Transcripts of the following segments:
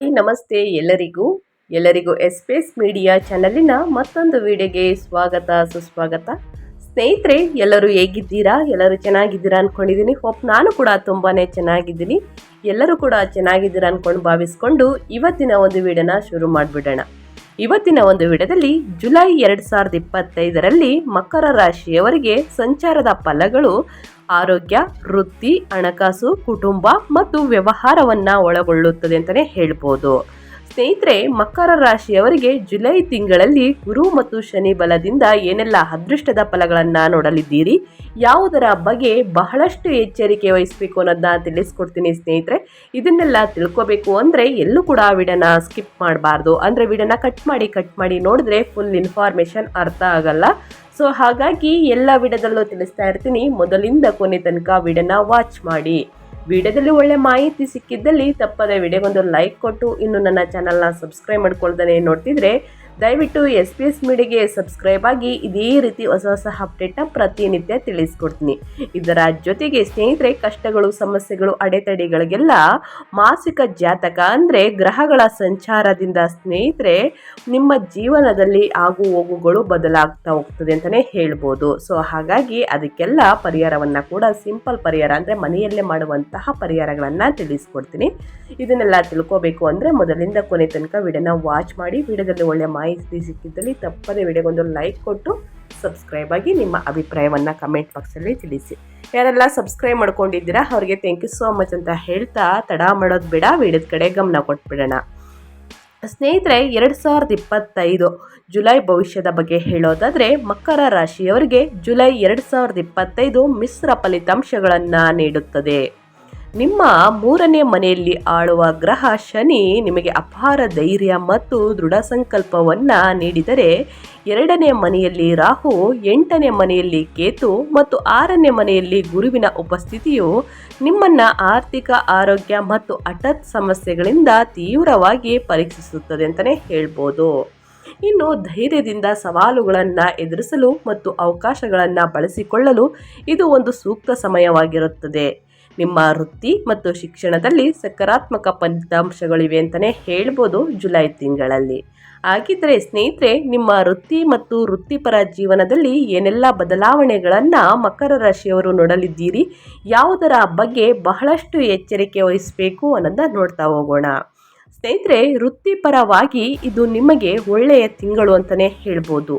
ನಮಸ್ತೆ ಎಲ್ಲರಿಗೂ ಎಲ್ಲರಿಗೂ ಎಸ್ಪೇಸ್ ಮೀಡಿಯಾ ಚಾನಲಿನ ಮತ್ತೊಂದು ವಿಡಿಯೋಗೆ ಸ್ವಾಗತ, ಸುಸ್ವಾಗತ. ಸ್ನೇಹಿತರೆ, ಎಲ್ಲರೂ ಹೇಗಿದ್ದೀರಾ? ಎಲ್ಲರೂ ಚೆನ್ನಾಗಿದ್ದೀರಾ ಅಂದ್ಕೊಂಡಿದ್ದೀನಿ ಹೋಪ್ ನಾನು ಕೂಡ ತುಂಬಾ ಚೆನ್ನಾಗಿದ್ದೀನಿ. ಎಲ್ಲರೂ ಕೂಡ ಚೆನ್ನಾಗಿದ್ದೀರಾ ಅಂದ್ಕೊಂಡು ಭಾವಿಸ್ಕೊಂಡು ಇವತ್ತಿನ ಒಂದು ವಿಡಿಯೋನ ಶುರು ಮಾಡಿಬಿಡೋಣ. ಇವತ್ತಿನ ಒಂದು ವಿಡಿಯೋದಲ್ಲಿ ಜುಲೈ ಎರಡು ಸಾವಿರದ ಇಪ್ಪತ್ತೈದರಲ್ಲಿ ಮಕರ ರಾಶಿಯವರಿಗೆ ಸಂಚಾರದ ಫಲಗಳು ಆರೋಗ್ಯ, ವೃತ್ತಿ, ಹಣಕಾಸು, ಕುಟುಂಬ ಮತ್ತು ವ್ಯವಹಾರವನ್ನ ಒಳಗೊಳ್ಳುತ್ತದೆ ಅಂತಲೇ ಹೇಳ್ಬೋದು. ಸ್ನೇಹಿತರೆ, ಮಕರ ರಾಶಿಯವರಿಗೆ ಜುಲೈ ತಿಂಗಳಲ್ಲಿ ಗುರು ಮತ್ತು ಶನಿ ಬಲದಿಂದ ಏನೆಲ್ಲ ಅದೃಷ್ಟದ ಫಲಗಳನ್ನು ನೋಡಲಿದ್ದೀರಿ? ಯಾವುದರ ಬಗ್ಗೆ ಬಹಳಷ್ಟು ಎಚ್ಚರಿಕೆ ವಹಿಸಬೇಕು ಅನ್ನೋದನ್ನ ತಿಳಿಸ್ಕೊಡ್ತೀನಿ ಸ್ನೇಹಿತರೆ. ಇದನ್ನೆಲ್ಲ ತಿಳ್ಕೊಬೇಕು ಅಂದರೆ ಎಲ್ಲೂ ಕೂಡ ವಿಡನ ಸ್ಕಿಪ್ ಮಾಡಬಾರ್ದು. ಅಂದರೆ ವಿಡನ ಕಟ್ ಮಾಡಿ ಕಟ್ ಮಾಡಿ ನೋಡಿದ್ರೆ ಫುಲ್ ಇನ್ಫಾರ್ಮೇಷನ್ ಅರ್ಥ ಆಗಲ್ಲ. ಸೊ ಹಾಗಾಗಿ ಎಲ್ಲ ವಿಡದಲ್ಲೂ ತಿಳಿಸ್ತಾ ಇರ್ತೀನಿ. ಮೊದಲಿಂದ ಕೊನೆ ತನಕ ವಿಡನ ವಾಚ್ ಮಾಡಿ. ವಿಡಿಯೋದಲ್ಲಿ ಒಳ್ಳೆ ಮಾಹಿತಿ ಸಿಕ್ಕಿದ್ದಲ್ಲಿ ತಪ್ಪದೆ ವಿಡಿಯೋಗೊಂದು ಲೈಕ್ ಕೊಟ್ಟು, ಇನ್ನು ನನ್ನ ಚಾನಲ್ನ ಸಬ್ಸ್ಕ್ರೈಬ್ ಮಾಡ್ಕೊಳ್ದೇ ನೋಡ್ತಿದ್ರೆ ದಯವಿಟ್ಟು ಎಸ್ ಪಿ ಎಸ್ ಮೀಡಿಯಾಗೆ ಸಬ್ಸ್ಕ್ರೈಬ್ ಆಗಿ ಇದೇ ರೀತಿ ಹೊಸ ಹೊಸ ಅಪ್ಡೇಟ್ನ ಪ್ರತಿನಿತ್ಯ ತಿಳಿಸ್ಕೊಡ್ತೀನಿ. ಇದರ ಜೊತೆಗೆ ಸ್ನೇಹಿತರೆ, ಕಷ್ಟಗಳು, ಸಮಸ್ಯೆಗಳು, ಅಡೆತಡೆಗಳಿಗೆಲ್ಲ ಮಾಸಿಕ ಜಾತಕ ಅಂದರೆ ಗ್ರಹಗಳ ಸಂಚಾರದಿಂದ ಸ್ನೇಹಿತರೆ, ನಿಮ್ಮ ಜೀವನದಲ್ಲಿ ಆಗು ಹೋಗುಗಳು ಬದಲಾಗ್ತಾ ಹೋಗ್ತದೆ ಅಂತಲೇ ಹೇಳ್ಬೋದು. ಸೊ ಹಾಗಾಗಿ ಅದಕ್ಕೆಲ್ಲ ಪರಿಹಾರವನ್ನು ಕೂಡ ಸಿಂಪಲ್ ಪರಿಹಾರ ಅಂದರೆ ಮನೆಯಲ್ಲೇ ಮಾಡುವಂತಹ ಪರಿಹಾರಗಳನ್ನು ತಿಳಿಸ್ಕೊಡ್ತೀನಿ. ಇದನ್ನೆಲ್ಲ ತಿಳ್ಕೋಬೇಕು ಅಂದರೆ ಮೊದಲಿಂದ ಕೊನೆ ತನಕ ವಿಡಿಯೋನ ವಾಚ್ ಮಾಡಿ, ವಿಡಿಯೋದಲ್ಲಿ ಒಳ್ಳೆ ಮಾಹಿತಿ ಸಿಕ್ಕಿದ್ದಲ್ಲಿ ತಪ್ಪದೇ ವಿಡಿಯೋಗೊಂದು ಲೈಕ್ ಕೊಟ್ಟು ಸಬ್ಸ್ಕ್ರೈಬ್ ಆಗಿ ನಿಮ್ಮ ಅಭಿಪ್ರಾಯವನ್ನು ಕಮೆಂಟ್ ಬಾಕ್ಸಲ್ಲಿ ತಿಳಿಸಿ. ಯಾರೆಲ್ಲ ಸಬ್ಸ್ಕ್ರೈಬ್ ಮಾಡ್ಕೊಂಡಿದ್ದೀರಾ, ಅವರಿಗೆ ಥ್ಯಾಂಕ್ ಯು ಸೋ ಮಚ್ ಅಂತ ಹೇಳ್ತಾ ತಡ ಮಾಡೋದು ಬೇಡ ವಿಡಿಯೋದ ಕಡೆ ಗಮನ ಕೊಟ್ಬಿಡೋಣ. ಸ್ನೇಹಿತರೆ, ಎರಡು ಸಾವಿರದ ಇಪ್ಪತ್ತೈದು ಜುಲೈ ಭವಿಷ್ಯದ ಬಗ್ಗೆ ಹೇಳೋದಾದರೆ, ಮಕರ ರಾಶಿಯವರಿಗೆ ಜುಲೈ ಎರಡು ಸಾವಿರದ ಇಪ್ಪತ್ತೈದು ಮಿಶ್ರ ಫಲಿತಾಂಶಗಳನ್ನು ನೀಡುತ್ತದೆ. ನಿಮ್ಮ ಮೂರನೇ ಮನೆಯಲ್ಲಿ ಆಳುವ ಗ್ರಹ ಶನಿ ನಿಮಗೆ ಅಪಾರ ಧೈರ್ಯ ಮತ್ತು ದೃಢ ಸಂಕಲ್ಪವನ್ನು ನೀಡಿದರೆ, ಎರಡನೇ ಮನೆಯಲ್ಲಿ ರಾಹು, ಎಂಟನೇ ಮನೆಯಲ್ಲಿ ಕೇತು ಮತ್ತು ಆರನೇ ಮನೆಯಲ್ಲಿ ಗುರುವಿನ ಉಪಸ್ಥಿತಿಯು ನಿಮ್ಮನ್ನು ಆರ್ಥಿಕ, ಆರೋಗ್ಯ ಮತ್ತು ಅಟತ್ ಸಮಸ್ಯೆಗಳಿಂದ ತೀವ್ರವಾಗಿ ಪರೀಕ್ಷಿಸುತ್ತದೆ ಅಂತಲೇ ಹೇಳ್ಬೋದು. ಇನ್ನು ಧೈರ್ಯದಿಂದ ಸವಾಲುಗಳನ್ನು ಎದುರಿಸಲು ಮತ್ತು ಅವಕಾಶಗಳನ್ನು ಬಳಸಿಕೊಳ್ಳಲು ಇದು ಒಂದು ಸೂಕ್ತ ಸಮಯವಾಗಿರುತ್ತದೆ. ನಿಮ್ಮ ವೃತ್ತಿ ಮತ್ತು ಶಿಕ್ಷಣದಲ್ಲಿ ಸಕಾರಾತ್ಮಕ ಫಲಿತಾಂಶಗಳಿವೆ ಅಂತಲೇ ಹೇಳ್ಬೋದು ಜುಲೈ ತಿಂಗಳಲ್ಲಿ. ಹಾಗಿದ್ದರೆ ಸ್ನೇಹಿತರೆ, ನಿಮ್ಮ ವೃತ್ತಿ ಮತ್ತು ವೃತ್ತಿಪರ ಜೀವನದಲ್ಲಿ ಏನೆಲ್ಲ ಬದಲಾವಣೆಗಳನ್ನು ಮಕರ ರಾಶಿಯವರು ನೋಡಲಿದ್ದೀರಿ, ಯಾವುದರ ಬಗ್ಗೆ ಬಹಳಷ್ಟು ಎಚ್ಚರಿಕೆ ವಹಿಸಬೇಕು ಅನ್ನೋದನ್ನ ನೋಡ್ತಾ ಹೋಗೋಣ. ಸ್ನೇಹಿತರೆ, ವೃತ್ತಿಪರವಾಗಿ ಇದು ನಿಮಗೆ ಒಳ್ಳೆಯ ತಿಂಗಳು ಅಂತಲೇ ಹೇಳ್ಬೋದು.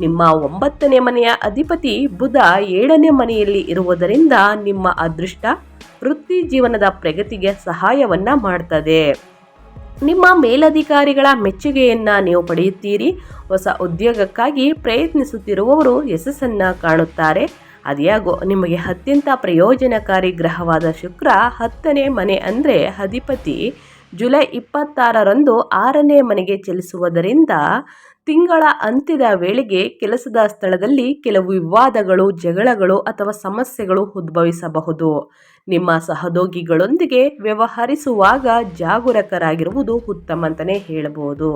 ನಿಮ್ಮ ಒಂಬತ್ತನೇ ಮನೆಯ ಅಧಿಪತಿ ಬುಧ ಏಳನೇ ಮನೆಯಲ್ಲಿ ಇರುವುದರಿಂದ ನಿಮ್ಮ ಅದೃಷ್ಟ ವೃತ್ತಿ ಜೀವನದ ಪ್ರಗತಿಗೆ ಸಹಾಯವನ್ನ ಮಾಡ್ತದೆ. ನಿಮ್ಮ ಮೇಲಧಿಕಾರಿಗಳ ಮೆಚ್ಚುಗೆಯನ್ನ ನೀವು ಪಡೆಯುತ್ತೀರಿ. ಹೊಸ ಉದ್ಯೋಗಕ್ಕಾಗಿ ಪ್ರಯತ್ನಿಸುತ್ತಿರುವವರು ಯಶಸ್ಸನ್ನ ಕಾಣುತ್ತಾರೆ. ಅದ್ಯಾಗೋ ನಿಮಗೆ ಅತ್ಯಂತ ಪ್ರಯೋಜನಕಾರಿ ಗ್ರಹವಾದ ಶುಕ್ರ ಹತ್ತನೇ ಮನೆ ಅಂದರೆ ಅಧಿಪತಿ ಜುಲೈ ಇಪ್ಪತ್ತಾರರಂದು ಆರನೇ ಮನೆಗೆ ಚಲಿಸುವುದರಿಂದ ತಿಂಗಳ ಅಂತ್ಯದ ವೇಳೆಗೆ ಕೆಲಸದ ಸ್ಥಳದಲ್ಲಿ ಕೆಲವು ವಿವಾದಗಳು, ಜಗಳಗಳು ಅಥವಾ ಸಮಸ್ಯೆಗಳು ಉದ್ಭವಿಸಬಹುದು. ನಿಮ್ಮ ಸಹೋದ್ಯೋಗಿಗಳೊಂದಿಗೆ ವ್ಯವಹರಿಸುವಾಗ ಜಾಗರೂಕರಾಗಿರುವುದು ಉತ್ತಮ ಅಂತಲೇ ಹೇಳಬಹುದು.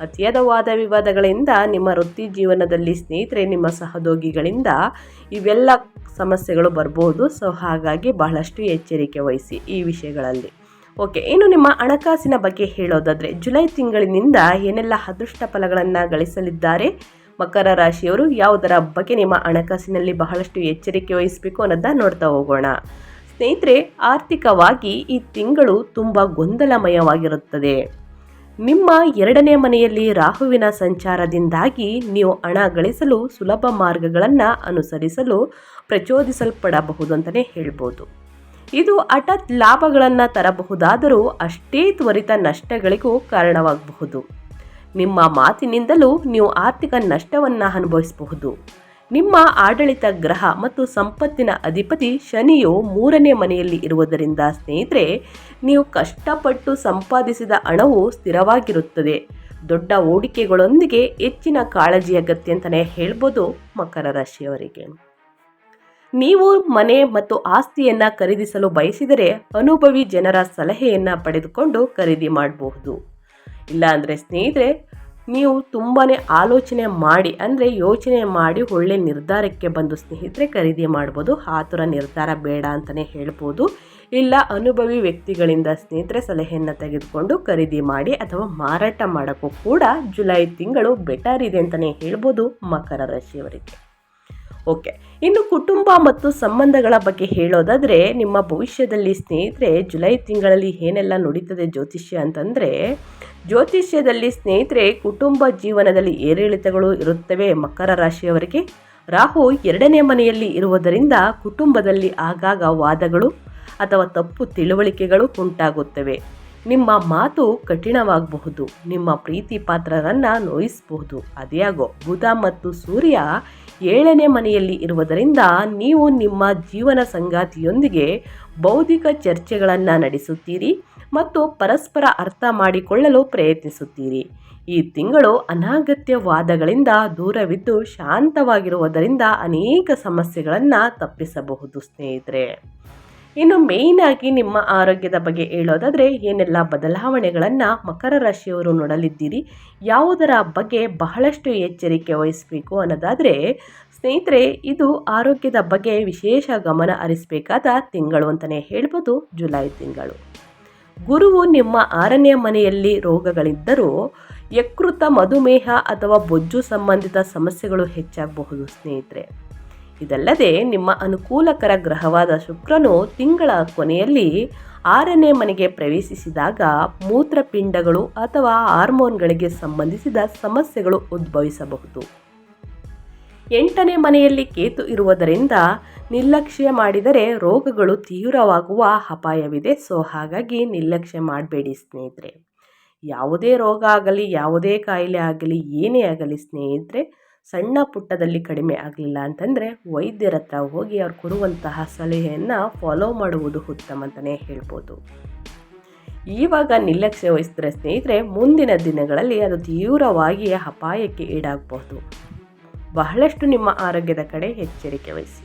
ಅತಿಯಾದ ವಾದ ವಿವಾದಗಳಿಂದ ನಿಮ್ಮ ವೃತ್ತಿ ಜೀವನದಲ್ಲಿ ಸ್ನೇಹಿತರೆ, ನಿಮ್ಮ ಸಹೋದ್ಯೋಗಿಗಳಿಂದ ಇವೆಲ್ಲ ಸಮಸ್ಯೆಗಳು ಬರಬಹುದು ಸೊ, ಹಾಗಾಗಿ ಬಹಳಷ್ಟು ಎಚ್ಚರಿಕೆ ವಹಿಸಿ ಈ ವಿಷಯಗಳಲ್ಲಿ. ಓಕೆ, ಇನ್ನು ನಿಮ್ಮ ಹಣಕಾಸಿನ ಬಗ್ಗೆ ಹೇಳೋದಾದರೆ, ಜುಲೈ ತಿಂಗಳಿನಿಂದ ಏನೆಲ್ಲ ಅದೃಷ್ಟ ಫಲಗಳನ್ನು ಗಳಿಸಲಿದ್ದಾರೆ? ಮಕರ ರಾಶಿಯವರು ಯಾವುದರ ಬಗ್ಗೆ ನಿಮ್ಮ ಹಣಕಾಸಿನಲ್ಲಿ ಬಹಳಷ್ಟು ಎಚ್ಚರಿಕೆ ವಹಿಸಬೇಕು ಅನ್ನೋದನ್ನ ನೋಡ್ತಾ ಹೋಗೋಣ. ಸ್ನೇಹಿತರೆ, ಆರ್ಥಿಕವಾಗಿ ಈ ತಿಂಗಳು ತುಂಬ ಗೊಂದಲಮಯವಾಗಿರುತ್ತದೆ. ನಿಮ್ಮ ಎರಡನೇ ಮನೆಯಲ್ಲಿ ರಾಹುವಿನ ಸಂಚಾರದಿಂದಾಗಿ ನೀವು ಹಣ ಗಳಿಸಲು ಸುಲಭ ಮಾರ್ಗಗಳನ್ನು ಅನುಸರಿಸಲು ಪ್ರಚೋದಿಸಲ್ಪಡಬಹುದು ಅಂತಲೇ ಹೇಳ್ಬೋದು. ಇದು ಹಠತ್ ಲಾಭಗಳನ್ನು ತರಬಹುದಾದರೂ ಅಷ್ಟೇ ತ್ವರಿತ ನಷ್ಟಗಳಿಗೂ ಕಾರಣವಾಗಬಹುದು. ನಿಮ್ಮ ಮಾತಿನಿಂದಲೂ ನೀವು ಆರ್ಥಿಕ ನಷ್ಟವನ್ನು ಅನುಭವಿಸಬಹುದು. ನಿಮ್ಮ ಆಡಳಿತ ಗ್ರಹ ಮತ್ತು ಸಂಪತ್ತಿನ ಅಧಿಪತಿ ಶನಿಯು ಮೂರನೇ ಮನೆಯಲ್ಲಿ ಇರುವುದರಿಂದ ಸ್ನೇಹಿತರೆ, ನೀವು ಕಷ್ಟಪಟ್ಟು ಸಂಪಾದಿಸಿದ ಹಣವು ಸ್ಥಿರವಾಗಿರುತ್ತದೆ. ದೊಡ್ಡ ಹೂಡಿಕೆಗಳೊಂದಿಗೆ ಹೆಚ್ಚಿನ ಕಾಳಜಿ ಅಗತ್ಯ ಅಂತಲೇ ಹೇಳ್ಬೋದು ಮಕರ ರಾಶಿಯವರಿಗೆ. ನೀವು ಮನೆ ಮತ್ತು ಆಸ್ತಿಯನ್ನು ಖರೀದಿಸಲು ಬಯಸಿದರೆ ಅನುಭವಿ ಜನರ ಸಲಹೆಯನ್ನು ಪಡೆದುಕೊಂಡು ಖರೀದಿ ಮಾಡಬಹುದು. ಇಲ್ಲಾಂದರೆ ಸ್ನೇಹಿತರೆ, ನೀವು ತುಂಬಾ ಆಲೋಚನೆ ಮಾಡಿ ಅಂದರೆ ಯೋಚನೆ ಮಾಡಿ ಒಳ್ಳೆ ನಿರ್ಧಾರಕ್ಕೆ ಬಂದು ಸ್ನೇಹಿತರೆ ಖರೀದಿ ಮಾಡ್ಬೋದು ಆತುರ ನಿರ್ಧಾರ ಬೇಡ ಅಂತಲೇ ಹೇಳ್ಬೋದು. ಇಲ್ಲ ಅನುಭವಿ ವ್ಯಕ್ತಿಗಳಿಂದ ಸ್ನೇಹಿತರೆ ಸಲಹೆಯನ್ನು ತೆಗೆದುಕೊಂಡು ಖರೀದಿ ಮಾಡಿ ಅಥವಾ ಮಾರಾಟ ಮಾಡೋಕ್ಕೂ ಕೂಡ ಜುಲೈ ತಿಂಗಳು ಬೆಟರ್ ಇದೆ ಅಂತಲೇ ಹೇಳ್ಬೋದು ಮಕರ ರಾಶಿಯವರಿಗೆ. ಓಕೆ. ಇನ್ನು ಕುಟುಂಬ ಮತ್ತು ಸಂಬಂಧಗಳ ಬಗ್ಗೆ ಹೇಳೋದಾದರೆ, ನಿಮ್ಮ ಭವಿಷ್ಯದಲ್ಲಿ ಸ್ನೇಹಿತರೆ, ಜುಲೈ ತಿಂಗಳಲ್ಲಿ ಏನೆಲ್ಲ ನುಡಿತದೆ ಜ್ಯೋತಿಷ್ಯ ಅಂತಂದರೆ, ಜ್ಯೋತಿಷ್ಯದಲ್ಲಿ ಸ್ನೇಹಿತರೆ, ಕುಟುಂಬ ಜೀವನದಲ್ಲಿ ಏರಿಳಿತಗಳು ಇರುತ್ತವೆ ಮಕರ ರಾಶಿಯವರಿಗೆ. ರಾಹು ಎರಡನೇ ಮನೆಯಲ್ಲಿ ಇರುವುದರಿಂದ ಕುಟುಂಬದಲ್ಲಿ ಆಗಾಗ ವಾದಗಳು ಅಥವಾ ತಪ್ಪು ತಿಳುವಳಿಕೆಗಳು ಉಂಟಾಗುತ್ತವೆ. ನಿಮ್ಮ ಮಾತು ಕಠಿಣವಾಗಬಹುದು. ನಿಮ್ಮ ಪ್ರೀತಿ ಪಾತ್ರರನ್ನು ನೋಯಿಸಬಹುದು. ಅದ್ಯಾಗೋ ಬುಧ ಮತ್ತು ಸೂರ್ಯ ಏಳನೇ ಮನೆಯಲ್ಲಿ ಇರುವುದರಿಂದ ನೀವು ನಿಮ್ಮ ಜೀವನ ಸಂಗಾತಿಯೊಂದಿಗೆ ಬೌದ್ಧಿಕ ಚರ್ಚೆಗಳನ್ನು ನಡೆಸುತ್ತೀರಿ ಮತ್ತು ಪರಸ್ಪರ ಅರ್ಥ ಮಾಡಿಕೊಳ್ಳಲು ಪ್ರಯತ್ನಿಸುತ್ತೀರಿ. ಈ ತಿಂಗಳು ಅನಾಗತ್ಯ ವಾದಗಳಿಂದ ದೂರವಿದ್ದು ಶಾಂತವಾಗಿರುವುದರಿಂದ ಅನೇಕ ಸಮಸ್ಯೆಗಳನ್ನು ತಪ್ಪಿಸಬಹುದು ಸ್ನೇಹಿತರೆ. ಇನ್ನು ಮೇಯ್ನ್ ಆಗಿ ನಿಮ್ಮ ಆರೋಗ್ಯದ ಬಗ್ಗೆ ಹೇಳೋದಾದರೆ ಏನೆಲ್ಲ ಬದಲಾವಣೆಗಳನ್ನು ಮಕರ ರಾಶಿಯವರು ನೋಡಲಿದ್ದೀರಿ? ಯಾವುದರ ಬಗ್ಗೆ ಬಹಳಷ್ಟು ಎಚ್ಚರಿಕೆ ವಹಿಸಬೇಕು ಅನ್ನೋದಾದರೆ ಸ್ನೇಹಿತರೆ, ಇದು ಆರೋಗ್ಯದ ಬಗ್ಗೆ ವಿಶೇಷ ಗಮನ ಹರಿಸಬೇಕಾದ ತಿಂಗಳು ಅಂತಲೇ ಹೇಳ್ಬೋದು, ಜುಲೈ ತಿಂಗಳು. ಗುರುವು ನಿಮ್ಮ ಆರನೇ ಮನೆಯಲ್ಲಿ ರೋಗಗಳಿದ್ದರೂ ಯಕೃತ ಮಧುಮೇಹ ಅಥವಾ ಬೊಜ್ಜು ಸಂಬಂಧಿತ ಸಮಸ್ಯೆಗಳು ಹೆಚ್ಚಾಗಬಹುದು ಸ್ನೇಹಿತರೆ. ಇದಲ್ಲದೆ ನಿಮ್ಮ ಅನುಕೂಲಕರ ಗ್ರಹವಾದ ಶುಕ್ರನು ತಿಂಗಳ ಕೊನೆಯಲ್ಲಿ ಆರನೇ ಮನೆಗೆ ಪ್ರವೇಶಿಸಿದಾಗ ಮೂತ್ರಪಿಂಡಗಳು ಅಥವಾ ಹಾರ್ಮೋನ್ಗಳಿಗೆ ಸಂಬಂಧಿಸಿದ ಸಮಸ್ಯೆಗಳು ಉದ್ಭವಿಸಬಹುದು. ಎಂಟನೇ ಮನೆಯಲ್ಲಿ ಕೇತು ಇರುವುದರಿಂದ ನಿರ್ಲಕ್ಷ್ಯ ಮಾಡಿದರೆ ರೋಗಗಳು ತೀವ್ರವಾಗುವ ಅಪಾಯವಿದೆ. ಸೊ ಹಾಗಾಗಿ ನಿರ್ಲಕ್ಷ್ಯ ಮಾಡಬೇಡಿ ಸ್ನೇಹಿತರೆ. ಯಾವುದೇ ರೋಗ ಆಗಲಿ, ಯಾವುದೇ ಕಾಯಿಲೆ ಆಗಲಿ, ಏನೇ ಆಗಲಿ ಸ್ನೇಹಿತರೆ ಸಣ್ಣ ಪುಟ್ಟದಲ್ಲಿ ಕಡಿಮೆ ಆಗಲಿಲ್ಲ ಅಂತಂದರೆ ವೈದ್ಯರ ಹತ್ರ ಹೋಗಿ ಅವ್ರು ಕೊಡುವಂತಹ ಸಲಹೆಯನ್ನು ಫಾಲೋ ಮಾಡುವುದು ಉತ್ತಮ ಅಂತಲೇ ಹೇಳ್ಬೋದು. ಈವಾಗ ನಿರ್ಲಕ್ಷ್ಯ ವಹಿಸಿದ್ರೆ ಸ್ನೇಹಿತರೆ, ಮುಂದಿನ ದಿನಗಳಲ್ಲಿ ಅದು ತೀವ್ರವಾಗಿ ಅಪಾಯಕ್ಕೆ ಈಡಾಗಬಹುದು. ಬಹಳಷ್ಟು ನಿಮ್ಮ ಆರೋಗ್ಯದ ಕಡೆ ಎಚ್ಚರಿಕೆ ವಹಿಸಿ.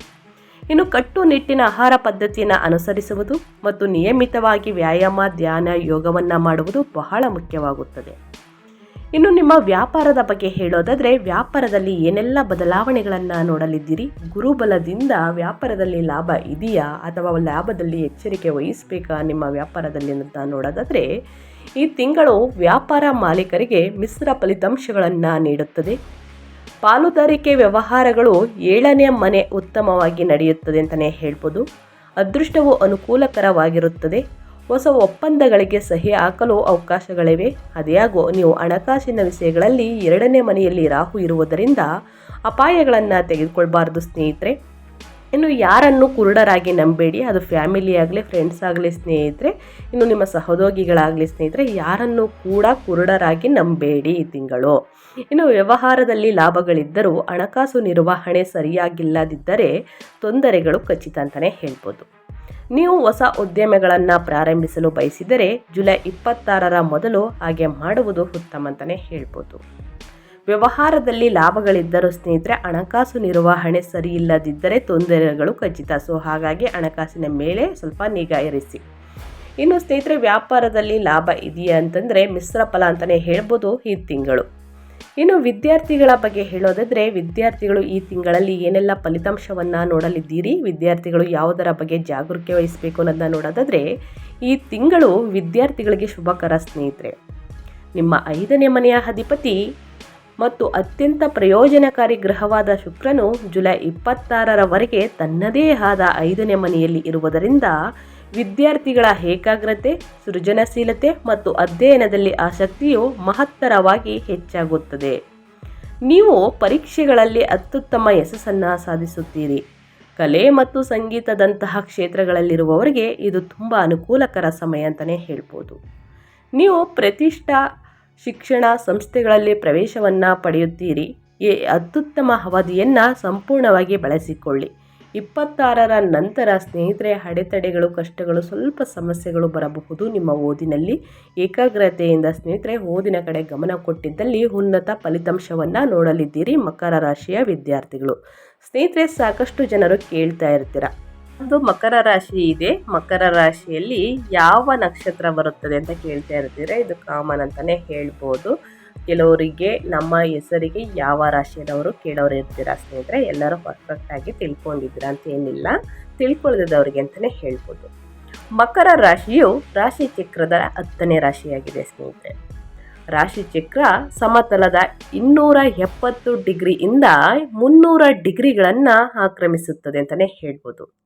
ಇನ್ನು ಕಟ್ಟುನಿಟ್ಟಿನ ಆಹಾರ ಪದ್ಧತಿಯನ್ನು ಅನುಸರಿಸುವುದು ಮತ್ತು ನಿಯಮಿತವಾಗಿ ವ್ಯಾಯಾಮ, ಧ್ಯಾನ, ಯೋಗವನ್ನು ಮಾಡುವುದು ಬಹಳ ಮುಖ್ಯವಾಗುತ್ತದೆ. ಇನ್ನು ನಿಮ್ಮ ವ್ಯಾಪಾರದ ಬಗ್ಗೆ ಹೇಳೋದಾದರೆ ವ್ಯಾಪಾರದಲ್ಲಿ ಏನೆಲ್ಲ ಬದಲಾವಣೆಗಳನ್ನು ನೋಡಲಿದ್ದೀರಿ? ಗುರುಬಲದಿಂದ ವ್ಯಾಪಾರದಲ್ಲಿ ಲಾಭ ಇದೆಯಾ? ಅಥವಾ ಲಾಭದಲ್ಲಿ ಎಚ್ಚರಿಕೆ ವಹಿಸಬೇಕಾ ನಿಮ್ಮ ವ್ಯಾಪಾರದಲ್ಲಿ ಅಂತ ನೋಡೋದಾದರೆ, ಈ ತಿಂಗಳು ವ್ಯಾಪಾರ ಮಾಲೀಕರಿಗೆ ಮಿಶ್ರ ಫಲಿತಾಂಶಗಳನ್ನು ನೀಡುತ್ತದೆ. ಪಾಲುದಾರಿಕೆ ವ್ಯವಹಾರಗಳು ಏಳನೇ ಮನೆ ಉತ್ತಮವಾಗಿ ನಡೆಯುತ್ತದೆ ಅಂತಲೇ ಹೇಳ್ಬೋದು. ಅದೃಷ್ಟವು ಅನುಕೂಲಕರವಾಗಿರುತ್ತದೆ. ಹೊಸ ಒಪ್ಪಂದಗಳಿಗೆ ಸಹಿ ಹಾಕಲು ಅವಕಾಶಗಳಿವೆ. ಅದ್ಯಾಗೋ ನೀವು ಹಣಕಾಸಿನ ವಿಷಯಗಳಲ್ಲಿ ಎರಡನೇ ಮನೆಯಲ್ಲಿ ರಾಹು ಇರುವುದರಿಂದ ಅಪಾಯಗಳನ್ನು ತೆಗೆದುಕೊಳ್ಬಾರ್ದು ಸ್ನೇಹಿತರೆ. ಇನ್ನು ಯಾರನ್ನು ಕುರುಡರಾಗಿ ನಂಬೇಡಿ, ಅದು ಫ್ಯಾಮಿಲಿ ಆಗಲಿ ಫ್ರೆಂಡ್ಸ್ ಆಗಲಿ ಸ್ನೇಹಿತರೆ. ಇನ್ನು ನಿಮ್ಮ ಸಹೋದ್ಯೋಗಿಗಳಾಗಲಿ ಸ್ನೇಹಿತರೆ, ಯಾರನ್ನು ಕೂಡ ಕುರುಡರಾಗಿ ನಂಬೇಡಿ ಈ ತಿಂಗಳು. ಇನ್ನು ವ್ಯವಹಾರದಲ್ಲಿ ಲಾಭಗಳಿದ್ದರೂ ಹಣಕಾಸು ನಿರ್ವಹಣೆ ಸರಿಯಾಗಿಲ್ಲದಿದ್ದರೆ ತೊಂದರೆಗಳು ಖಚಿತ ಅಂತಲೇ ಹೇಳ್ಬೋದು. ನೀವು ಹೊಸ ಉದ್ಯಮಗಳನ್ನು ಪ್ರಾರಂಭಿಸಲು ಬಯಸಿದರೆ ಜುಲೈ ಇಪ್ಪತ್ತಾರರ ಮೊದಲು ಹಾಗೆ ಮಾಡುವುದು ಉತ್ತಮ ಅಂತಲೇ ಹೇಳ್ಬೋದು. ವ್ಯವಹಾರದಲ್ಲಿ ಲಾಭಗಳಿದ್ದರೂ ಸ್ನೇಹಿತರೆ, ಹಣಕಾಸು ನಿರ್ವಹಣೆ ಸರಿಯಿಲ್ಲದಿದ್ದರೆ ತೊಂದರೆಗಳು ಖಚಿತ. ಸೊ, ಹಾಗಾಗಿ ಹಣಕಾಸಿನ ಮೇಲೆ ಸ್ವಲ್ಪ ನಿಗಾ ಇರಿಸಿ. ಇನ್ನು ಸ್ನೇಹಿತರೆ, ವ್ಯಾಪಾರದಲ್ಲಿ ಲಾಭ ಇದೆಯಾ ಅಂತಂದರೆ ಮಿಶ್ರ ಫಲ ಅಂತಲೇ ಹೇಳ್ಬೋದು ಈ ತಿಂಗಳು. ಇನ್ನು ವಿದ್ಯಾರ್ಥಿಗಳ ಬಗ್ಗೆ ಹೇಳೋದಾದರೆ ವಿದ್ಯಾರ್ಥಿಗಳು ಈ ತಿಂಗಳಲ್ಲಿ ಏನೆಲ್ಲ ಫಲಿತಾಂಶವನ್ನು ನೋಡಲಿದ್ದೀರಿ? ವಿದ್ಯಾರ್ಥಿಗಳು ಯಾವುದರ ಬಗ್ಗೆ ಜಾಗೃತಿ ವಹಿಸಬೇಕು ಅನ್ನೋದನ್ನ ನೋಡೋದಾದರೆ ಈ ತಿಂಗಳು ವಿದ್ಯಾರ್ಥಿಗಳಿಗೆ ಶುಭಕರ ಸ್ನೇಹಿತರೆ. ನಿಮ್ಮ ಐದನೇ ಮನೆಯ ಅಧಿಪತಿ ಮತ್ತು ಅತ್ಯಂತ ಪ್ರಯೋಜನಕಾರಿ ಗ್ರಹವಾದ ಶುಕ್ರನು ಜುಲೈ ಇಪ್ಪತ್ತಾರರವರೆಗೆ ತನ್ನದೇ ಆದ ಐದನೇ ಮನೆಯಲ್ಲಿ ಇರುವುದರಿಂದ ವಿದ್ಯಾರ್ಥಿಗಳ ಏಕಾಗ್ರತೆ, ಸೃಜನಶೀಲತೆ ಮತ್ತು ಅಧ್ಯಯನದಲ್ಲಿ ಆಸಕ್ತಿಯು ಮಹತ್ತರವಾಗಿ ಹೆಚ್ಚಾಗುತ್ತದೆ. ನೀವು ಪರೀಕ್ಷೆಗಳಲ್ಲಿ ಅತ್ಯುತ್ತಮ ಯಶಸ್ಸನ್ನು ಸಾಧಿಸುತ್ತೀರಿ. ಕಲೆ ಮತ್ತು ಸಂಗೀತದಂತಹ ಕ್ಷೇತ್ರಗಳಲ್ಲಿರುವವರಿಗೆ ಇದು ತುಂಬ ಅನುಕೂಲಕರ ಸಮಯ ಅಂತಲೇ ಹೇಳ್ಬೋದು. ನೀವು ಪ್ರತಿಷ್ಠಾ ಶಿಕ್ಷಣ ಸಂಸ್ಥೆಗಳಲ್ಲಿ ಪ್ರವೇಶವನ್ನು ಪಡೆಯುತ್ತೀರಿ. ಈ ಅತ್ಯುತ್ತಮ ಅವಧಿಯನ್ನು ಸಂಪೂರ್ಣವಾಗಿ ಬಳಸಿಕೊಳ್ಳಿ. ಇಪ್ಪತ್ತಾರರ ನಂತರ ಸ್ನೇಹಿತರೆ, ಅಡೆತಡೆಗಳು, ಕಷ್ಟಗಳು, ಸ್ವಲ್ಪ ಸಮಸ್ಯೆಗಳು ಬರಬಹುದು. ನಿಮ್ಮ ಓದಿನಲ್ಲಿ ಏಕಾಗ್ರತೆಯಿಂದ ಸ್ನೇಹಿತರೆ, ಓದಿನ ಕಡೆ ಗಮನ ಕೊಟ್ಟಿದ್ದಲ್ಲಿ ಉನ್ನತ ಫಲಿತಾಂಶವನ್ನು ನೋಡಲಿದ್ದೀರಿ. ಮಕರ ರಾಶಿಯ ವಿದ್ಯಾರ್ಥಿಗಳು. ಸ್ನೇಹಿತರೆ, ಸಾಕಷ್ಟು ಜನರು ಕೇಳ್ತಾ ಇರ್ತೀರ? ಒಂದು ಮಕರ ರಾಶಿ ಇದೆ. ಮಕರ ರಾಶಿಯಲ್ಲಿ ಯಾವ ನಕ್ಷತ್ರ ಬರುತ್ತದೆ ಅಂತ ಕೇಳ್ತಾ ಇರ್ತೀರ? ಇದು ಕಾಮನ್ ಅಂತಲೇ ಹೇಳ್ಬೋದು. ಕೆಲವರಿಗೆ, ನಮ್ಮ ಹೆಸರಿಗೆ ಯಾವ ರಾಶಿಯವರು ಕೇಳೋರು ಇರ್ತೀರ ಸ್ನೇಹಿತರೆ? ಎಲ್ಲರೂ ಪರ್ಫೆಕ್ಟಾಗಿ ತಿಳ್ಕೊಂಡಿದ್ದೀರಾ ಅಂತ ಏನಿಲ್ಲ. ತಿಳ್ಕೊಳ್ಳದವ್ರಿಗೆ ಅಂತಲೇ ಹೇಳ್ಬೋದು. ಮಕರ ರಾಶಿಯು ರಾಶಿ ಚಕ್ರದ ಹತ್ತನೇ ರಾಶಿಯಾಗಿದೆ ಸ್ನೇಹಿತರೆ. ರಾಶಿ ಚಕ್ರ ಸಮತಲದ ಇನ್ನೂರ ಎಪ್ಪತ್ತು ಡಿಗ್ರಿಯಿಂದ ಮುನ್ನೂರ ಡಿಗ್ರಿಗಳನ್ನು ಆಕ್ರಮಿಸುತ್ತದೆ ಅಂತಲೇ ಹೇಳ್ಬೋದು.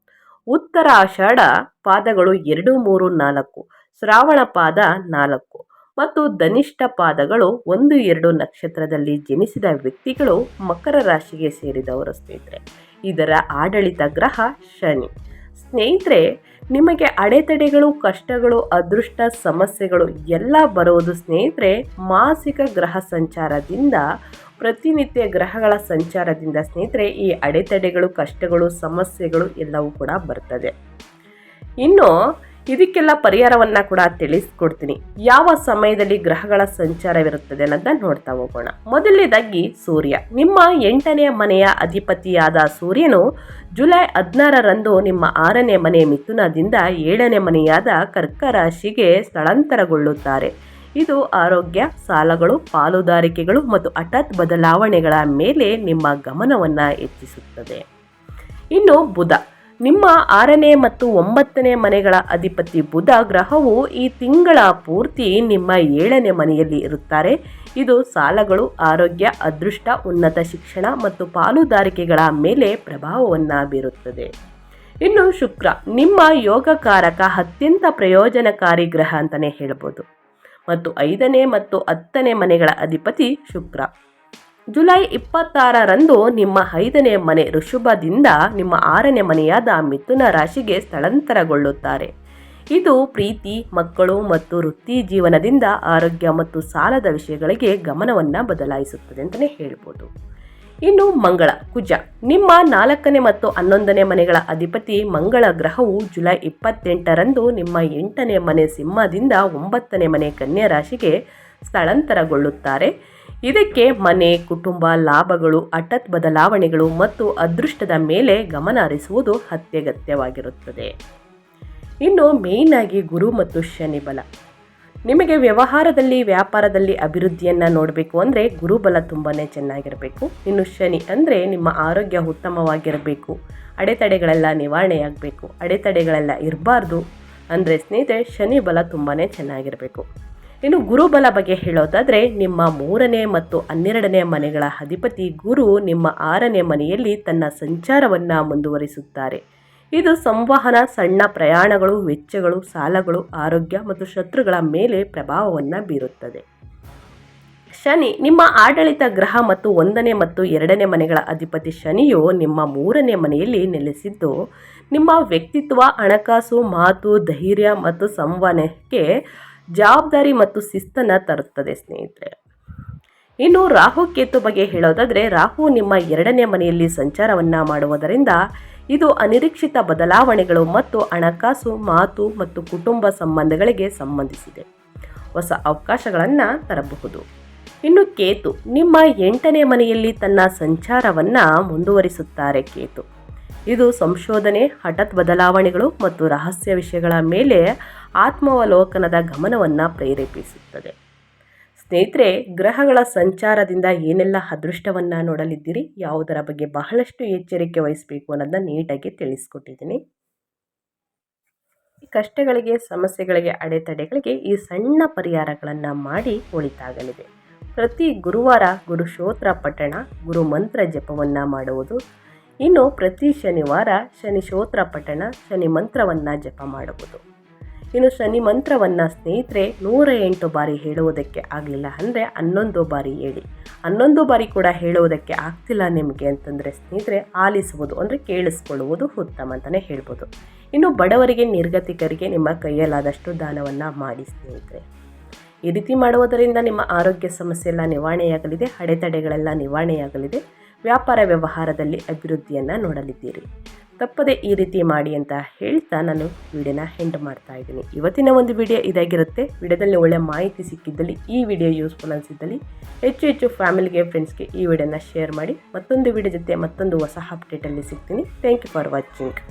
ಉತ್ತರ ಆಷಾಢ ಪಾದಗಳು ಎರಡು, ಮೂರು, ನಾಲ್ಕು, ಶ್ರಾವಣ ಪಾದ ನಾಲ್ಕು. ಮತ್ತು ಧನಿಷ್ಠ ಪಾದಗಳು ಒಂದು ಎರಡು ನಕ್ಷತ್ರದಲ್ಲಿ ಜನಿಸಿದ ವ್ಯಕ್ತಿಗಳು ಮಕರ ರಾಶಿಗೆ ಸೇರಿದವರು ಸ್ನೇಹಿತರೆ. ಇದರ ಆಡಳಿತ ಗ್ರಹ ಶನಿ. ಸ್ನೇಹಿತರೆ, ನಿಮಗೆ ಅಡೆತಡೆಗಳು, ಕಷ್ಟಗಳು, ಅದೃಷ್ಟ, ಸಮಸ್ಯೆಗಳು ಎಲ್ಲ ಬರುವುದು ಸ್ನೇಹಿತರೆ, ಮಾಸಿಕ ಗ್ರಹ ಸಂಚಾರದಿಂದ, ಪ್ರತಿನಿತ್ಯ ಗ್ರಹಗಳ ಸಂಚಾರದಿಂದ ಸ್ನೇಹಿತರೆ, ಈ ಅಡೆತಡೆಗಳು, ಕಷ್ಟಗಳು, ಸಮಸ್ಯೆಗಳು ಎಲ್ಲವೂ ಕೂಡ ಬರ್ತದೆ. ಇನ್ನು ಇದಕ್ಕೆಲ್ಲ ಪರಿಹಾರವನ್ನ ಕೂಡ ತಿಳಿಸ್ಕೊಡ್ತೀನಿ. ಯಾವ ಸಮಯದಲ್ಲಿ ಗ್ರಹಗಳ ಸಂಚಾರವಿರುತ್ತದೆ ಅನ್ನೋದನ್ನ ನೋಡ್ತಾ ಹೋಗೋಣ. ಮೊದಲನೇದಾಗಿ ಸೂರ್ಯ. ನಿಮ್ಮ ಎಂಟನೇ ಮನೆಯ ಅಧಿಪತಿಯಾದ ಸೂರ್ಯನು ಜುಲೈ ಹದಿನಾರರಂದು ನಿಮ್ಮ ಆರನೇ ಮನೆ ಮಿಥುನದಿಂದ ಏಳನೇ ಮನೆಯಾದ ಕರ್ಕ ರಾಶಿಗೆ ಸ್ಥಳಾಂತರಗೊಳ್ಳುತ್ತಾರೆ. ಇದು ಆರೋಗ್ಯ, ಸಾಲಗಳು, ಪಾಲುದಾರಿಕೆಗಳು ಮತ್ತು ಹಠಾತ್ ಬದಲಾವಣೆಗಳ ಮೇಲೆ ನಿಮ್ಮ ಗಮನವನ್ನು ಹೆಚ್ಚಿಸುತ್ತದೆ. ಇನ್ನು ಬುಧ. ನಿಮ್ಮ ಆರನೇ ಮತ್ತು ಒಂಬತ್ತನೇ ಮನೆಗಳ ಅಧಿಪತಿ ಬುಧ ಗ್ರಹವು ಈ ತಿಂಗಳ ಪೂರ್ತಿ ನಿಮ್ಮ ಏಳನೇ ಮನೆಯಲ್ಲಿ ಇರುತ್ತಾರೆ. ಇದು ಸಾಲಗಳು, ಆರೋಗ್ಯ, ಅದೃಷ್ಟ, ಉನ್ನತ ಶಿಕ್ಷಣ ಮತ್ತು ಪಾಲುದಾರಿಕೆಗಳ ಮೇಲೆ ಪ್ರಭಾವವನ್ನು ಬೀರುತ್ತದೆ ಇನ್ನು ಶುಕ್ರ, ನಿಮ್ಮ ಯೋಗಕಾರಕ ಅತ್ಯಂತ ಪ್ರಯೋಜನಕಾರಿ ಗ್ರಹ ಅಂತಲೇ ಹೇಳ್ಬೋದು. ಮತ್ತು ಐದನೇ ಮತ್ತು ಹತ್ತನೇ ಮನೆಗಳ ಅಧಿಪತಿ ಶುಕ್ರ. ಜುಲೈ ಇಪ್ಪತ್ತಾರರಂದು ನಿಮ್ಮ ಐದನೇ ಮನೆ ಋಷಭದಿಂದ ನಿಮ್ಮ ಆರನೇ ಮನೆಯಾದ ಮಿಥುನ ರಾಶಿಗೆ ಸ್ಥಳಾಂತರಗೊಳ್ಳುತ್ತಾರೆ. ಇದು ಪ್ರೀತಿ, ಮಕ್ಕಳು ಮತ್ತು ವೃತ್ತಿ ಜೀವನದಿಂದ ಆರೋಗ್ಯ ಮತ್ತು ಸಾಲದ ವಿಷಯಗಳಿಗೆ ಗಮನವನ್ನು ಬದಲಾಯಿಸುತ್ತದೆ ಅಂತಲೇ ಹೇಳ್ಬೋದು. ಇನ್ನು ಮಂಗಳ, ಕುಜ. ನಿಮ್ಮ ನಾಲ್ಕನೇ ಮತ್ತು ಹನ್ನೊಂದನೇ ಮನೆಗಳ ಅಧಿಪತಿ ಮಂಗಳ ಗ್ರಹವು ಜುಲೈ ಇಪ್ಪತ್ತೆಂಟರಂದು ನಿಮ್ಮ ಎಂಟನೇ ಮನೆ ಸಿಂಹದಿಂದ ಒಂಬತ್ತನೇ ಮನೆ ಕನ್ಯಾ ರಾಶಿಗೆ ಸ್ಥಳಾಂತರಗೊಳ್ಳುತ್ತಾರೆ. ಇದಕ್ಕೆ ಮನೆ, ಕುಟುಂಬ, ಲಾಭಗಳು, ಅಟತ್ ಬದಲಾವಣೆಗಳು ಮತ್ತು ಅದೃಷ್ಟದ ಮೇಲೆ ಗಮನ ಹರಿಸುವುದು ಅತ್ಯಗತ್ಯವಾಗಿರುತ್ತದೆ. ಇನ್ನು ಮೇಯ್ನಾಗಿ ಗುರು ಮತ್ತು ಶನಿ ಬಲ. ನಿಮಗೆ ವ್ಯವಹಾರದಲ್ಲಿ, ವ್ಯಾಪಾರದಲ್ಲಿ ಅಭಿವೃದ್ಧಿಯನ್ನು ನೋಡಬೇಕು ಅಂದರೆ ಗುರುಬಲ ತುಂಬಾ ಚೆನ್ನಾಗಿರಬೇಕು. ಇನ್ನು ಶನಿ ಅಂದರೆ ನಿಮ್ಮ ಆರೋಗ್ಯ ಉತ್ತಮವಾಗಿರಬೇಕು. ಅಡೆತಡೆಗಳೆಲ್ಲ ನಿವಾರಣೆಯಾಗಬೇಕು. ಅಡೆತಡೆಗಳೆಲ್ಲ ಇರಬಾರ್ದು ಅಂದರೆ ಸ್ನೇಹಿತರೆ, ಶನಿ ಬಲ ತುಂಬಾ ಚೆನ್ನಾಗಿರಬೇಕು. ಇನ್ನು ಗುರುಬಲ ಬಗ್ಗೆ ಹೇಳೋದಾದರೆ ನಿಮ್ಮ ಮೂರನೇ ಮತ್ತು ಹನ್ನೆರಡನೇ ಮನೆಗಳ ಅಧಿಪತಿ ಗುರು ನಿಮ್ಮ ಆರನೇ ಮನೆಯಲ್ಲಿ ತನ್ನ ಸಂಚಾರವನ್ನು ಮುಂದುವರಿಸುತ್ತಾರೆ. ಇದು ಸಂವಹನ, ಸಣ್ಣ ಪ್ರಯಾಣಗಳು, ವೆಚ್ಚಗಳು, ಸಾಲಗಳು, ಆರೋಗ್ಯ ಮತ್ತು ಶತ್ರುಗಳ ಮೇಲೆ ಪ್ರಭಾವವನ್ನು ಬೀರುತ್ತದೆ. ಶನಿ, ನಿಮ್ಮ ಆಡಳಿತ ಗ್ರಹ ಮತ್ತು ಒಂದನೇ ಮತ್ತು ಎರಡನೇ ಮನೆಗಳ ಅಧಿಪತಿ ಶನಿಯು ನಿಮ್ಮ ಮೂರನೇ ಮನೆಯಲ್ಲಿ ನೆಲೆಸಿದ್ದು, ನಿಮ್ಮ ವ್ಯಕ್ತಿತ್ವ, ಹಣಕಾಸು, ಮಾತು, ಧೈರ್ಯ ಮತ್ತು ಸಂವಹನಕ್ಕೆ ಜವಾಬ್ದಾರಿ ಮತ್ತು ಶಿಸ್ತನ್ನು ತರುತ್ತದೆ, ಸ್ನೇಹಿತರೆ. ಇನ್ನು ರಾಹು ಕೇತು ಬಗ್ಗೆ ಹೇಳೋದಾದರೆ, ರಾಹು ನಿಮ್ಮ ಎರಡನೇ ಮನೆಯಲ್ಲಿ ಸಂಚಾರವನ್ನು ಮಾಡುವುದರಿಂದ ಇದು ಅನಿರೀಕ್ಷಿತ ಬದಲಾವಣೆಗಳು ಮತ್ತು ಹಣಕಾಸು, ಮಾತು ಮತ್ತು ಕುಟುಂಬ ಸಂಬಂಧಗಳಿಗೆ ಸಂಬಂಧಿಸಿದೆ. ಹೊಸ ಅವಕಾಶಗಳನ್ನು ತರಬಹುದು. ಇನ್ನು ಕೇತು, ನಿಮ್ಮ ಎಂಟನೇ ಮನೆಯಲ್ಲಿ ತನ್ನ ಸಂಚಾರವನ್ನು ಮುಂದುವರಿಸುತ್ತಾರೆ ಕೇತು. ಇದು ಸಂಶೋಧನೆ, ಹಠಾತ್ ಬದಲಾವಣೆಗಳು ಮತ್ತು ರಹಸ್ಯ ವಿಷಯಗಳ ಮೇಲೆ ಆತ್ಮಾವಲೋಕನದ ಗಮನವನ್ನು ಪ್ರೇರೇಪಿಸುತ್ತದೆ. ಸ್ನೇಹಿತರೆ, ಗ್ರಹಗಳ ಸಂಚಾರದಿಂದ ಏನೆಲ್ಲ ಅದೃಷ್ಟವನ್ನು ನೋಡಲಿದ್ದೀರಿ, ಯಾವುದರ ಬಗ್ಗೆ ಬಹಳಷ್ಟು ಎಚ್ಚರಿಕೆ ವಹಿಸಬೇಕು ಅನ್ನೋದನ್ನ ನೀಟಾಗಿ ತಿಳಿಸ್ಕೊಟ್ಟಿದ್ದೀನಿ. ಕಷ್ಟಗಳಿಗೆ, ಸಮಸ್ಯೆಗಳಿಗೆ, ಅಡೆತಡೆಗಳಿಗೆ ಈ ಸಣ್ಣ ಪರಿಹಾರಗಳನ್ನು ಮಾಡಿ ಒಳಿತಾಗಲಿದೆ. ಪ್ರತಿ ಗುರುವಾರ ಗುರು ಶ್ರೋತ್ರ ಪಠಣ, ಗುರು ಮಂತ್ರ ಜಪವನ್ನು ಮಾಡುವುದು, ಇನ್ನು ಪ್ರತಿ ಶನಿವಾರ ಶನಿ ಶ್ರೋತ್ರ ಪಠಣ, ಶನಿ ಮಂತ್ರವನ್ನು ಜಪ ಮಾಡುವುದು. ಇನ್ನು ಶನಿ ಮಂತ್ರವನ್ನು ಸ್ನೇಹಿತರೆ ನೂರ ಎಂಟು ಬಾರಿ ಹೇಳುವುದಕ್ಕೆ ಆಗಲಿಲ್ಲ ಅಂದರೆ ಹನ್ನೊಂದು ಬಾರಿ ಹೇಳಿ. ಹನ್ನೊಂದು ಬಾರಿ ಕೂಡ ಹೇಳುವುದಕ್ಕೆ ಆಗ್ತಿಲ್ಲ ನಿಮಗೆ ಅಂತಂದರೆ ಸ್ನೇಹಿತರೆ ಆಲಿಸುವುದು ಅಂದರೆ ಕೇಳಿಸ್ಕೊಳ್ಳುವುದು ಉತ್ತಮ ಅಂತಲೇ ಹೇಳ್ಬೋದು. ಇನ್ನು ಬಡವರಿಗೆ, ನಿರ್ಗತಿಕರಿಗೆ ನಿಮ್ಮ ಕೈಯಲ್ಲಾದಷ್ಟು ದಾನವನ್ನು ಮಾಡಿ ಸ್ನೇಹಿತರೆ. ಈ ರೀತಿ ಮಾಡುವುದರಿಂದ ನಿಮ್ಮ ಆರೋಗ್ಯ ಸಮಸ್ಯೆ ಎಲ್ಲ ನಿವಾರಣೆಯಾಗಲಿದೆ, ಅಡೆತಡೆಗಳೆಲ್ಲ ನಿವಾರಣೆಯಾಗಲಿದೆ. ವ್ಯಾಪಾರ ವ್ಯವಹಾರದಲ್ಲಿ ಅಭಿವೃದ್ಧಿಯನ್ನು ನೋಡಲಿದ್ದೀರಿ. ತಪ್ಪದೆ ಈ ರೀತಿ ಮಾಡಿ ಅಂತ ಹೇಳ್ತಾ ನಾನು ವಿಡಿಯೋನ ಹೆಂಡ್ ಮಾಡ್ತಾ ಇದ್ದೀನಿ. ಇವತ್ತಿನ ಒಂದು ವಿಡಿಯೋ ಇದಾಗಿರುತ್ತೆ. ವಿಡಿಯೋದಲ್ಲಿ ಒಳ್ಳೆ ಮಾಹಿತಿ ಸಿಕ್ಕಿದ್ದಲ್ಲಿ ಈ ವಿಡಿಯೋ ಯೂಸ್ಫುಲ್ ಅನಿಸಿದ್ದಲ್ಲಿ ಹೆಚ್ಚು ಹೆಚ್ಚು ಫ್ಯಾಮಿಲಿಗೆ ಫ್ರೆಂಡ್ಸ್ಗೆ ಈ ವಿಡಿಯೋನ ಶೇರ್ ಮಾಡಿ ಮತ್ತೊಂದು ವಿಡಿಯೋ ಜೊತೆ ಮತ್ತೊಂದು ಹೊಸ ಅಪ್ಡೇಟಲ್ಲಿ ಸಿಗ್ತೀನಿ. Thank you for watching